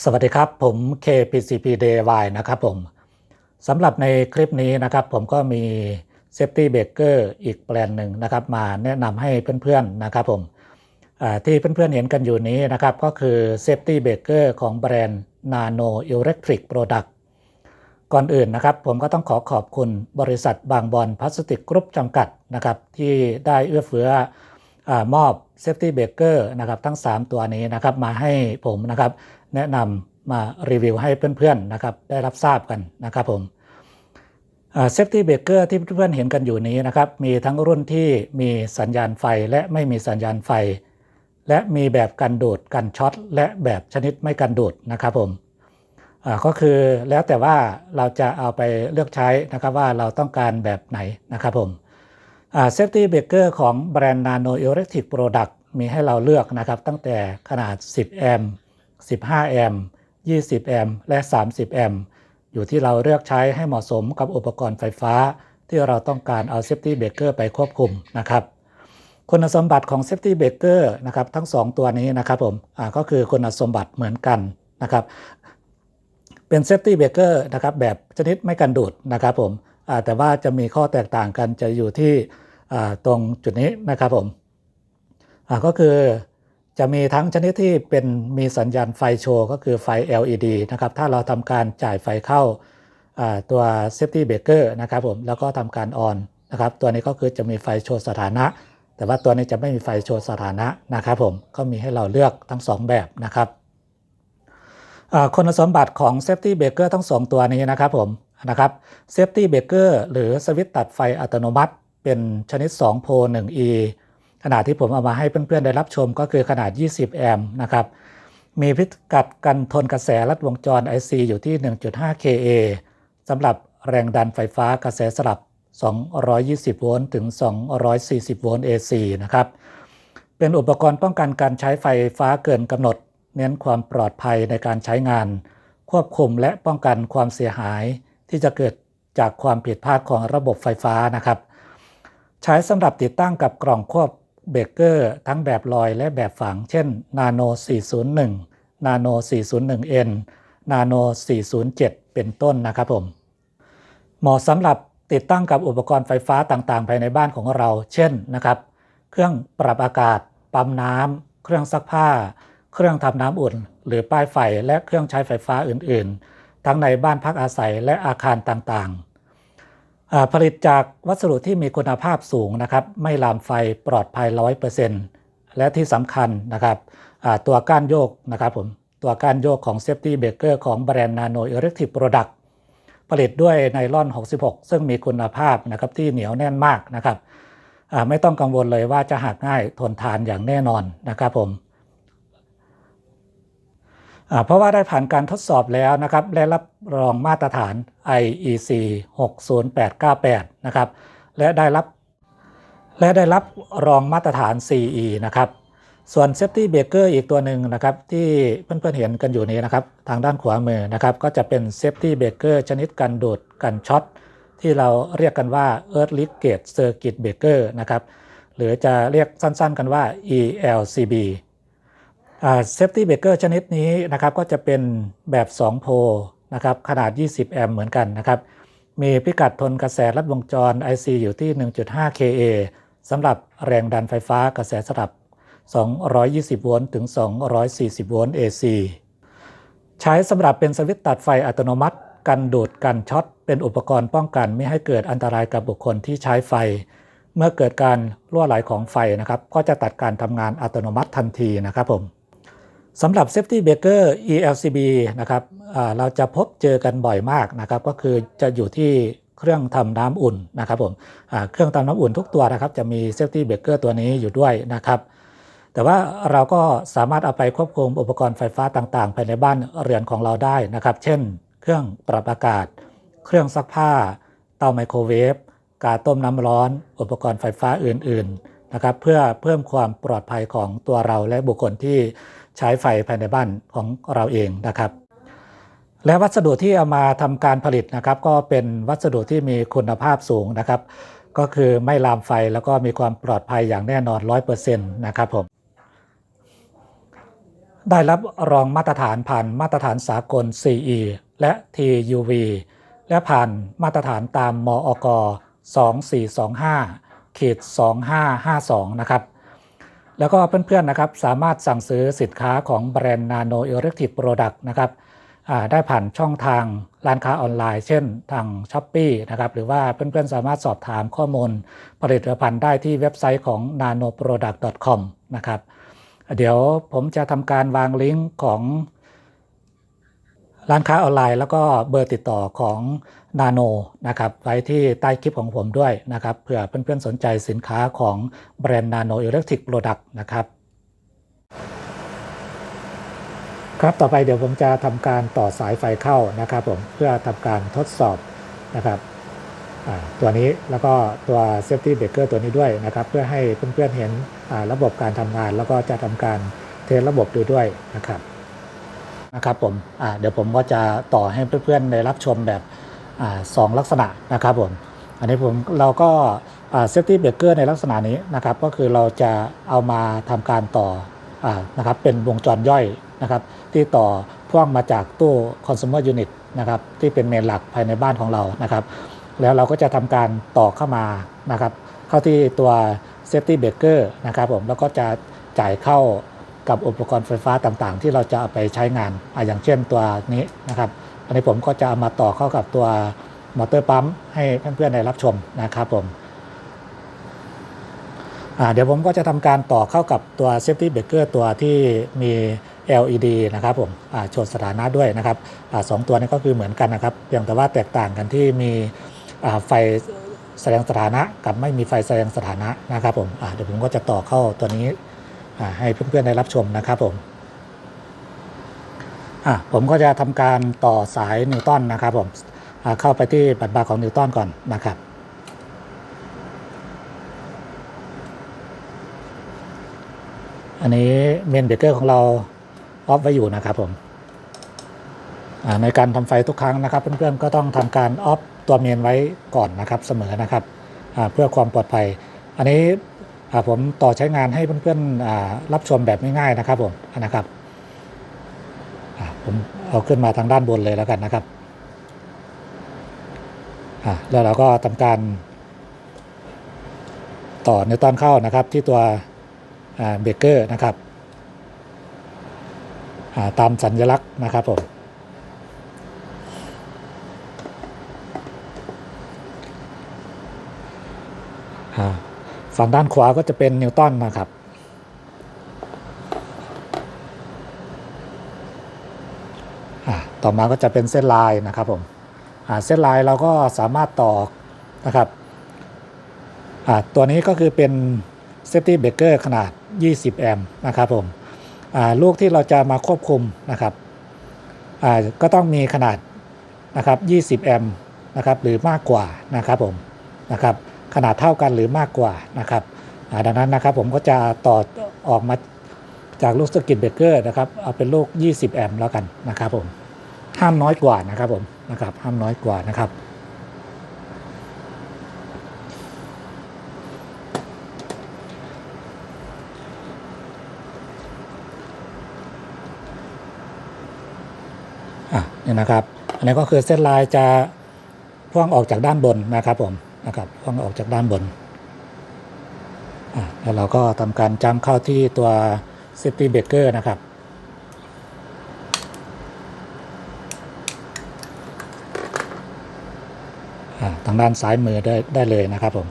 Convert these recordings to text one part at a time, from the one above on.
สวัสดีครับ ผม KPCP DIY นะครับผมสำหรับในคลิปนี้นะครับ ผมก็มี Safety Baker อีกแบรนด์หนึ่งนะครับ มาแนะนำให้เพื่อนๆนะครับผมที่เพื่อนๆเห็นกันอยู่นี้นะครับ ก็คือ Safety Baker ของแบรนด์ Nano Electric Product ก่อนอื่นนะครับ ผมก็ต้องขอขอบคุณบริษัทบางบอนพลาสติกกรุ๊ปจำกัดนะครับ ที่ได้เอื้อเฟื้ออมอบ Safety Baker นะครับ ทั้ง 3 ตัวนี้นะครับมาให้ผมนะครับ แนะนำมารีวิวให้เพื่อนๆนะครับได้รับทราบกันนะครับผมเซฟตี้เบรกเกอร์ที่เพื่อนๆเห็นกันอยู่นี้นะครับมีทั้งรุ่นที่มีสัญญาณไฟและไม่มีสัญญาณไฟ และมีแบบกันดูดกันช็อตและแบบชนิดไม่กันดูดนะครับผมก็คือแล้วแต่ว่าเราจะเอาไปเลือกใช้นะครับว่าเราต้องการแบบไหนนะครับผมเซฟตี้เบรกเกอร์ของแบรนด์ Nano Electric Product มีให้เราเลือกนะครับตั้งแต่ขนาด 10 แอมป์ 15 แอมป์ 20 แอมป์ และ 30 แอมป์ อยู่ที่เราเลือกใช้ให้เหมาะสมกับอุปกรณ์ไฟฟ้า ที่เราต้องการเอา Safety Breaker ไปควบคุมนะครับคุณสมบัติของ Safety Breaker นะครับทั้ง 2 ตัวนี้นะครับผมก็คือคุณสมบัติเหมือนกันนะครับเป็น Safety Breaker นะครับแบบชนิดไม่กันดูดนะครับผมแต่ว่าจะมีข้อแตกต่างกันจะอยู่ที่ตรงจุดนี้นะครับผมก็คือ จะมีทั้งชนิดที่เป็นมีสัญญาณไฟโชว์ก็คือไฟ LED นะครับ ถ้าเราทำการจ่ายไฟเข้าตัว Safety Breaker นะครับผม แล้วก็ทำการออนนะครับ ตัวนี้ก็คือจะมีไฟโชว์สถานะ แต่ว่าตัวนี้จะไม่มีไฟโชว์สถานะนะครับผม ก็มีให้เราเลือกทั้ง 2 แบบนะครับคุณสมบัติของ Safety Breaker ทั้ง 2 ตัวนี้นะครับผมนะครับ Safety Breaker หรือสวิตช์ตัดไฟอัตโนมัติ เป็นชนิด 2 โพล 1E ขนาดที่ผมเอามาให้เพื่อนๆได้รับชมก็คือขนาด 20 แอมป์นะครับ มีพิกัดกันทนกระแสลัดวงจร IC อยู่ที่ 1.5 kA สำหรับแรงดันไฟฟ้ากระแสสลับ 220 โวลต์ถึง 240 โวลต์ AC นะครับ เป็นอุปกรณ์ป้องกันการใช้ไฟฟ้าเกินกำหนด เน้นความปลอดภัยในการใช้งาน ควบคุมและป้องกันความเสียหายที่จะเกิดจากความผิดพลาดของระบบไฟฟ้านะครับ ใช้สำหรับติดตั้งกับกล่องควบ เบเกอร์ทั้งแบบลอยและแบบฝัง เช่น Nano 401 Nano 401N Nano 407 เป็นต้นนะครับผม เหมาะสำหรับติดตั้งกับอุปกรณ์ไฟฟ้าต่างๆ ภายในบ้านของเรา เช่นนะครับ เครื่องปรับอากาศ ปั๊มน้ำ เครื่องซักผ้า เครื่องทำน้ำอุ่น หรือป้ายไฟและเครื่องใช้ไฟฟ้าอื่นๆ ทั้งในบ้านพักอาศัยและอาคารต่างๆ ผลิตจากวัสดุที่มีคุณภาพสูงนะครับ ไม่ลามไฟปลอดภัย100%และที่สำคัญนะครับตัวก้านโยกนะครับผมตัวก้านโยกของ Safety Breaker ของแบรนด์ Nano Electric Product ผลิตด้วยไนล่อน 66 ซึ่งมีคุณภาพนะครับที่เหนียวแน่นมากนะครับไม่ต้องกังวลเลยว่าจะหักง่ายทนทานอย่างแน่นอนนะครับผม เพราะว่าได้ผ่านการทดสอบแล้วนะครับและรับรองมาตรฐาน IEC 60898 นะครับและได้รับ และได้รับรองมาตรฐาน CE นะครับส่วน Safety Breaker อีกตัวหนึ่งนะครับที่เพื่อนๆเห็นกันอยู่นี้นะครับทางด้านขวามือนะครับก็จะเป็น Safety Breaker ชนิดกันดูดกันช็อตที่เราเรียกกันว่า Earth Linkage Circuit Breaker นะครับหรือจะเรียกสั้นๆกันว่า ELCB เซฟตี้เบเกอร์ชนิดนี้นะครับก็จะเป็นแบบ 2 โพนะครับขนาด 20 แอมป์เหมือนกันนะครับ มีพิกัดทนกระแสรัดวงจร IC อยู่ที่ 1.5 kA สำหรับแรงดันไฟฟ้ากระแสสลับ 220 โวลต์ถึง 240 โวลต์ AC ใช้สำหรับเป็นสวิตช์ตัดไฟอัตโนมัติ กันดูดกันช็อต เป็นอุปกรณ์ป้องกันไม่ให้เกิดอันตรายกับบุคคลที่ใช้ไฟ เมื่อเกิดการรั่วไหลของไฟนะครับ ก็จะตัดการทำงานอัตโนมัติทันทีนะครับผม สำหรับ Safety Breaker ELCB นะครับเราจะพบเจอกันบ่อยมากนะครับ ก็คือจะอยู่ที่เครื่องทำน้ำอุ่นนะครับผมเครื่องทำน้ำอุ่นทุกตัวนะครับ จะมี Safety Breaker ตัวนี้อยู่ด้วยนะครับ แต่ว่าเราก็สามารถเอาไปควบคุมอุปกรณ์ไฟฟ้าต่างๆ ภายในบ้านเรือนของเราได้นะครับ เช่น เครื่องปรับอากาศ เครื่องซักผ้า เตาไมโครเวฟกาต้มน้ำร้อน อุปกรณ์ไฟฟ้าอื่น ๆนะครับ เพื่อเพิ่มความปลอดภัยของตัวเราและบุคคลที่ ใช้ไฟภายในบ้านของเราเองนะครับ และวัสดุที่เอามาทำการผลิตนะครับ ก็เป็นวัสดุที่มีคุณภาพสูงนะครับ ก็คือไม่ลามไฟแล้วก็มีความปลอดภัยอย่างแน่นอน 100%นะครับผมได้รับรองมาตรฐานผ่านมาตรฐานสากล CE และ TUV และผ่านมาตรฐานตามมอก 2425ขีด2552 นะครับ แล้วก็เพื่อนๆนะครับสามารถสั่งซื้อสินค้าของแบรนด์ Nano Electric Product นะครับได้ผ่านช่องทางร้านค้าออนไลน์ เช่นทาง s h อ p e e นะครับหรือว่าเพื่อนๆสามารถสอบถามข้อมูลผลิตภัณฑ์ได้ที่เว็บไซต์ของ nanoproduct.com นะครับเดี๋ยวผมจะทำการวางลิงก์ของร้านค้าออนไลน์ แล้วก็เบอร์ติดต่อของ Nano นะครับไว้ที่ใต้คลิปของผมด้วยนะครับเผื่อเพื่อนๆสนใจสินค้าของแบรนด์ Nano Electric Product นะครับครับต่อไปเดี๋ยวผมจะทำการต่อสายไฟเข้านะครับผมเพื่อทำการทดสอบนะครับตัวนี้แล้วก็ตัว Safety Breaker ตัวนี้ด้วยนะครับ เพื่อให้เพื่อนๆเห็นระบบการทำงาน แล้วก็จะทำการเทสระบบดูด้วยนะครับนะครับผมเดี๋ยวผมก็จะต่อให้เพื่อนๆได้รับชมแบบ สองลักษณะนะครับผม อันนี้ผมเราก็เซฟตี้เบรกเกอร์ในลักษณะนี้นะครับ ก็คือเราจะเอามาทำการต่ออนะครับเป็นวงจรย่อยนะครับที่ต่อพ่วงมาจากตู้ consumer unit นะครับที่เป็นเมนหลักภายในบ้านของเรานะครับ แล้วเราก็จะทำการต่อเข้ามานะครับเข้าที่ตัว safety breaker นะครับผมแล้วก็จะจ่ายเข้ากับอุปกรณ์ไฟฟ้าต่างๆ ที่เราจะเอาไปใช้งานออย่างเช่นตัวนี้นะครับ อันนี้ผมก็จะามาต่อเข้ากับตัวมอเตอร์ปั๊มให้เพื่อนๆได้รับชมนะครับผมเดี๋ยวผมก็จะทำการต่อเข้ากับตัว Safety Breaker ตัวที่มี LED นะครับผมโชว์สถานะด้วยนะครับอสองตัวนี้ก็คือเหมือนกันนะครับเพียงแต่ว่าแตกต่างกันที่มีไฟแสดงสถานะกับไม่มีไฟแสดงสถานะนะครับผมเดี๋ยวผมก็จะต่อเข้าตัวนี้ให้เพื่อนๆได้รับชมนะครับผม อะผมก็จะทำการต่อสายนิวตันนะครับผมอ่าเข้าไปที่บัตรบาร์ของนิวตันก่อนนะครับอันนี้เมนเบรกเกอร์ของเราออฟไว้อยู่นะครับผมอ่าในการทำไฟทุกครั้งนะครับ เพื่อนๆก็ต้องทำการออฟตัวเมนไว้ก่อนนะครับเสมอนะครับอ่าเพื่อความปลอดภัย อันนี้อ่าผมต่อใช้งานให้เพื่อนๆอ่ารับชมแบบง่ายๆนะครับผมนะครับ ผมเอาขึ้นมาทางด้านบนเลยแล้วกันนะครับแล้วเราก็ทำการ ต่อในตอนเข้านะครับที่ตัวเบเกอร์นะครับาตามสัญลักษณ์นะครับผมฝั่งด้านขวาก็จะเป็นนิวตันนะครับอ่า ต่อมาก็จะเป็นเส้นลายนะครับผมเส้นลายเราก็สามารถต่อนะครับตัวนี้ก็คือเป็น Safety Breaker ขนาด 20 แอมป์นะครับผมลูกที่เราจะมาควบคุมนะครับก็ต้องมีขนาดนะครับ 20 แอมป์นะครับหรือมากกว่านะครับผมนะครับขนาดเท่ากันหรือมากกว่านะครับดังนั้นนะครับผมก็จะต่อออกมาจากลูกสกิตเบรกเกอร์นะครับเอาเป็นลูก 20 แอมป์แล้วกันนะครับผม ห้ามน้อยกว่านะครับผมนะครับห้ามน้อยกว่านะครับอะนี่ยนะครับอันนี้ก็คือเส้นลายจะพ่วงออกจากด้านบนนะครับผมนะครับพ่วงออกจากด้านบนอะแล้วเราก็ทำการจำเข้าที่ตัว safety breaker นะครับ ทางด้านซ้ายมือได้ได้เลยนะครับผม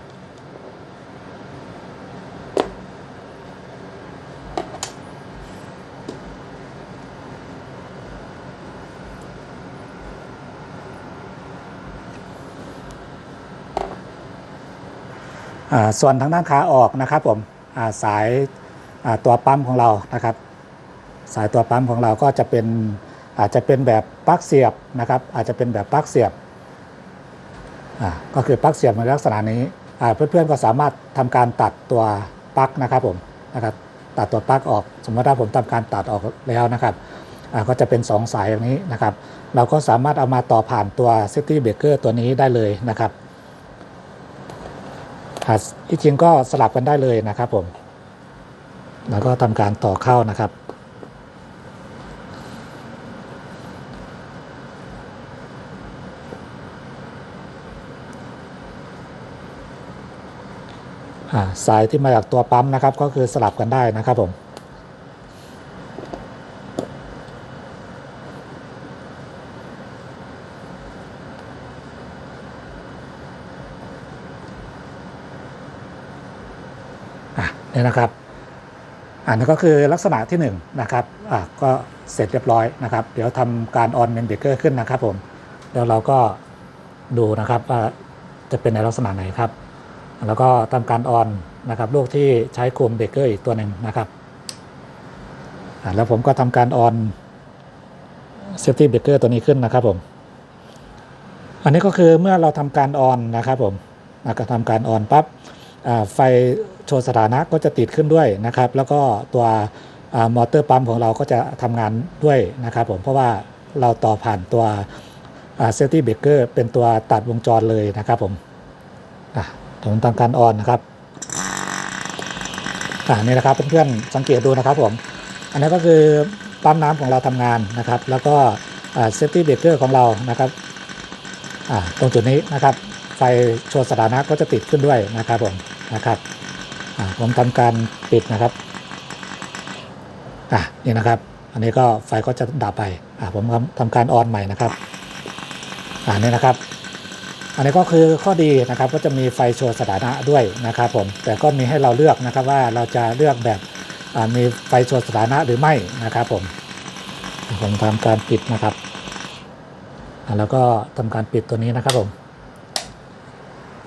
ส่วนทางด้านขาออกนะครับผมาสายาตัวปั๊มของเรานะครับ สายตัวปั๊มของเราก็จะเป็นอาจจะเป็นแบบปลั๊กเสียบนะครับ อาจจะเป็นแบบปลั๊กเสียบ ก็คือปลั๊กเสียบในลักษณะนี้เพื่อนๆก็สามารถทำการตัดตัวปลั๊กนะครับผมนะครับตัดตัวปลั๊กออก สมมติถ้าผมทำการตัดออกแล้วนะครับก็จะเป็น 2 สายอย่างนี้นะครับ เราก็สามารถเอามาต่อผ่านตัว safety breaker ตัวนี้ได้เลยนะครับที่จริงก็สลับกันได้เลยนะครับผม แล้วก็ทำการต่อเข้านะครับ สายที่มาจากตัวปั๊มนะครับ ก็คือสลับกันได้นะครับผมอะนี่นะครับ อันนี้ก็คือลักษณะที่1นงนะครับอะก็เสร็จเรียบร้อยนะครับ เดี๋ยวทำการออนเมนเบเกอร์ขึ้นนะครับผมเดี๋ยวเราก็ดูนะครับว่าจะเป็นในลักษณะไหนครับ แล้วก็ทำการออนนะครับลูกที่ใช้โคมเบเกอร์อีกตัวหนึ่งนะครับแล้วผมก็ทำการออนเซฟตี้เบเกอร์ตัวนี้ขึ้นนะครับผมอันนี้ก็คือเมื่อเราทำการออนนะครับผมก็ทำการออนปั๊บไฟโชว์สถานะก็จะติดขึ้นด้วยนะครับ แล้วก็ตัวอมอเตอร์ปั๊มของเราก็จะทำงานด้วยนะครับผมเพราะว่าเราต่อผ่านตัวเซฟตี้เบเกอร์เป็นตัวตัดวงจรเลยนะครับผมอะ ผมทำการออนนะครับอ่านี่นะครับเพื่อนๆสังเกตดูนะครับผม อันนี้ก็คือปั๊มน้ำของเราทำงานนะครับ แล้วก็เซฟตี้เบรกเกอร์ของเรานะครับอ่าตรงจุดนี้นะครับ ไฟโชว์สถานะก็จะติดขึ้นด้วยนะครับผมนะครับอ่าผมทำการปิดนะครับอ่านี่นะครับ อันนี้ก็ไฟก็จะดับไปอ่าผมทำทำการออนใหม่นะครับอ่านี่นะครับ อันนี้ก็คือข้อดีนะครับก็จะมีไฟโชว์สถานะด้วยนะครับผมแต่ก็มีให้เราเลือกนะครับว่าเราจะเลือกแบบมีไฟโชว์สถานะหรือไม่นะครับผมผมทำการปิดนะครับแล้วก็ทำการปิดตัวนี้นะครับผม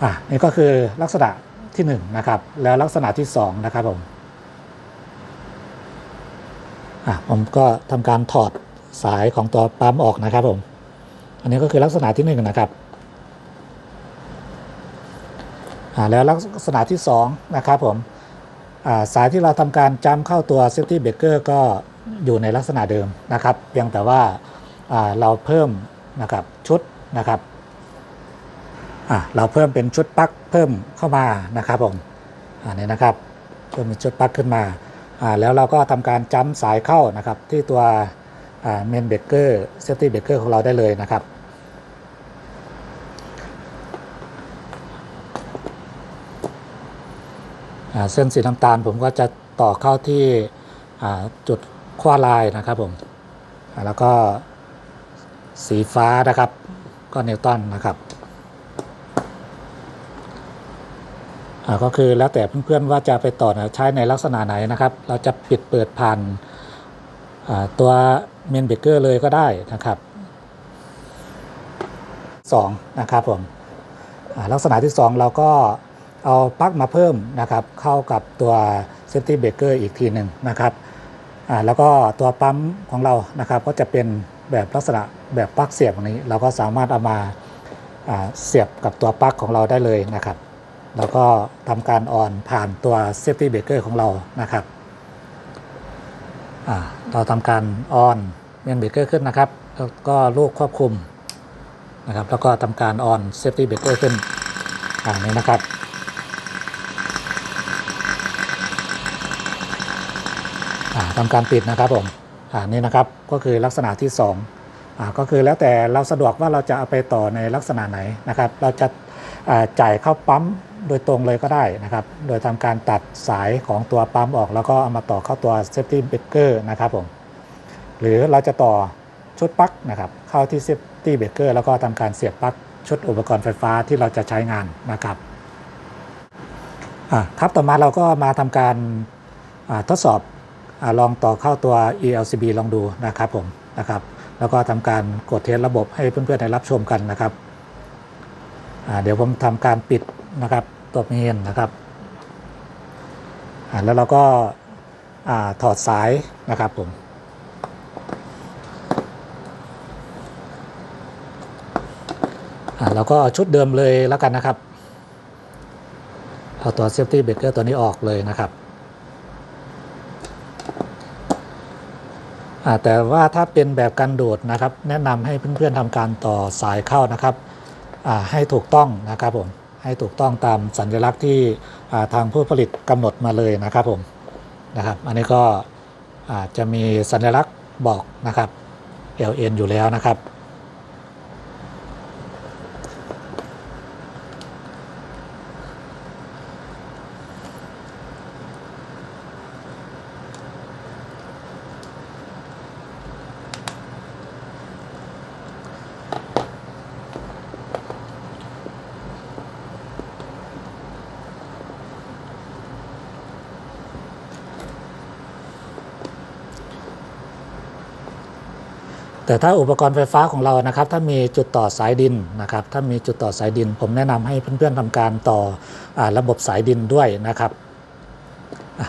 อะนี่ก็คือลักษณะที่1นงนะครับแล้วลักษณะที่2นะครับผมอะผมก็ทำการถอดสายของตัวปั๊มออกนะครับผม อันนี้ก็คือลักษณะที่1นงนะครับ อ่า แล้วลักษณะที่2นะครับผมสายที่เราทำการจำเข้าตัว Safety Breaker ก็อยู่ในลักษณะเดิมนะครับเพียงแต่ว่าเราเพิ่มนะครับชุดนะครับเราเพิ่มเป็นชุดปลั๊กเพิ่มเข้ามานะครับผมอ่านี่นะครับเพิ่มเป็นชุดปลั๊กขึ้นมาแล้วเราก็ทำการจ้ำสายเข้านะครับที่ตัวเมนเบเกอร์เซฟตี้เบเกอร์ของเราได้เลยนะครับ อ่า เส้นสีน้ำตาลผมก็จะต่อเข้าที่จุดคว้าลายนะครับผมแล้วก็สีฟ้านะครับ ก็นิวตันนะครับก็คือแล้วแต่เพื่อนๆว่าจะไปต่อนะใช้ในลักษณะไหนนะครับ เราจะปิดเปิดผ่านตัวเมนเบเกอร์เลยก็ได้นะครับ2นะครับผมลักษณะที่ 2 เราก็ เอาปลั๊กมาเพิ่มนะครับเข้ากับตัว Safety Breaker อีกทีหนึ่งนะครับแล้วก็ตัวปั๊มของเรานะครับก็จะเป็นแบบลักษณะแบบปลั๊กเสียบนี้ เราก็สามารถเอามาเสียบกับตัวปลั๊กของเราได้เลยนะครับ แล้วก็ทำการออนผ่านตัว Safety Breaker ของเรานะครับอ่าเราทำการออนเมนเบรกเกอร์ขึ้นนะครับ แล้วก็ลูกควบคุมนะครับ แล้วก็ทำการออน Safety Breaker ขึ้นอ่านี้นะครับ อ่า ทำการปิดนะครับผมอ่านี่นะครับก็คือลักษณะที่2อ่าก็คือแล้วแต่เราสะดวกว่าเราจะเอาไปต่อในลักษณะไหนนะครับ เราจะาจ่ายเข้าปั๊มโดยตรงเลยก็ได้นะครับ โดยทำการตัดสายของตัวปั๊มออก แล้วก็เอามาต่อเข้าตัว safety breaker นะครับผมหรือเราจะต่อชุดปลั๊กนะครับเข้าที่ safety breaker แล้วก็ทำการเสียบปลั๊กชุดอุปกรณ์ไฟฟ้าที่เราจะใช้งานนะครับครับต่อมาเราก็มาทำการาทดสอบ อลองต่อเข้าตัว ELCB ลองดูนะครับผมนะครับ แล้วก็ทำการกดเทสระบบให้เพื่อนๆได้รับชมกันนะครับเดี๋ยวผมทำการปิดนะครับตัวเมนนะครับแล้วเราก็าถอดสายนะครับผมแล้วก็ชุดเดิมเลยแล้วกันนะครับ เอาตัว Safety Breaker ตัวนี้ออกเลยนะครับ อ่า แต่ว่าถ้าเป็นแบบการโดดนะครับ แนะนำให้เพื่อนๆทำการต่อสายเข้านะครับให้ถูกต้องนะครับผมให้ถูกต้องตามสัญลักษณ์ที่ทางผู้ผลิตกำหนดมาเลยนะครับผมนะครับ อันนี้ก็จจะมีสัญลักษณ์บอกนะครับ LN อยู่แล้วนะครับ แต่ถ้าอุปกรณ์ไฟฟ้าของเรานะครับ ถ้ามีจุดต่อสายดินนะครับ ถ้ามีจุดต่อสายดิน ผมแนะนำให้เพื่อนๆทำการต่ออระบบสายดินด้วยนะครับ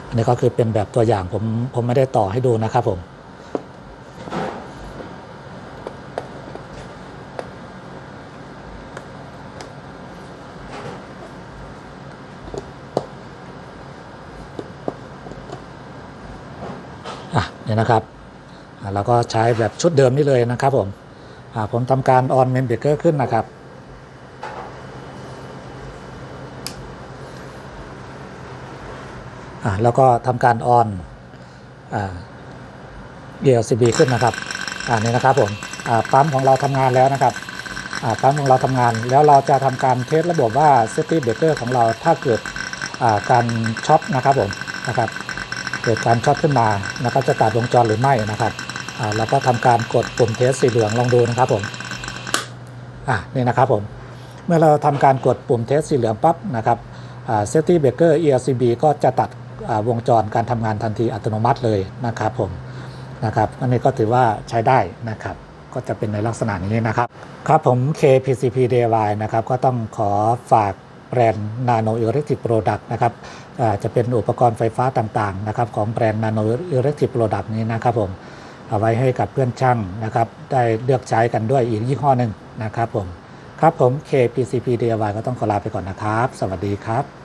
อันนี้ก็คือเป็นแบบตัวอย่างผมผมไม่ได้ต่อให้ดูนะครับผมอะเนี่ยนะครับ อะเราก็ใช้แบบชุดเดิมนี่เลยนะครับผมผมทำการออนเมนเบรกเกอร์ขึ้นนะครับแล้วก็ทำการออนเอ่า ELCB ขึ้นนะครับอ่านี่นะครับผมปั๊มของเราทำงานแล้วนะครับปั๊มของเราทำงานแล้วเราจะทำการเทสระบบว่า Safety Breaker ของเราถ้าเกิดการช็อตนะครับผมนะครับเกิดการช็อตขึ้นมานะครับจะตัดวงจรหรือไม่นะครับ เราก็ทำการกดปุ่มเทสสีเหลืองลองดูนะครับผมอะนี่นะครับผม เมื่อเราทำการกดปุ่มเทสสีเหลืองปั๊บนะครับอ่า Safety Breaker ELCB ก็จะตัดวงจรการทำงานทันทีอัตโนมัติเลยนะครับผมนะครับอันนี้ก็ถือว่าใช้ได้นะครับก็จะเป็นในลักษณะนี้นะครับ ครับผม KPCP DIY นะครับก็ต้องขอฝากแบรนด์ Nano Electric Product นะครับจะเป็นอุปกรณ์ไฟฟ้าต่างๆนะครับของแบรนด์ Nano Electric Product นี้นะครับผม เอาไว้ให้กับเพื่อนช่างนะครับได้เลือกใช้กันด้วยอีกยี่ห้อหนึ่งนะครับผมครับผม KPCP DIY ก็ต้องขอลาไปก่อนนะครับ สวัสดีครับ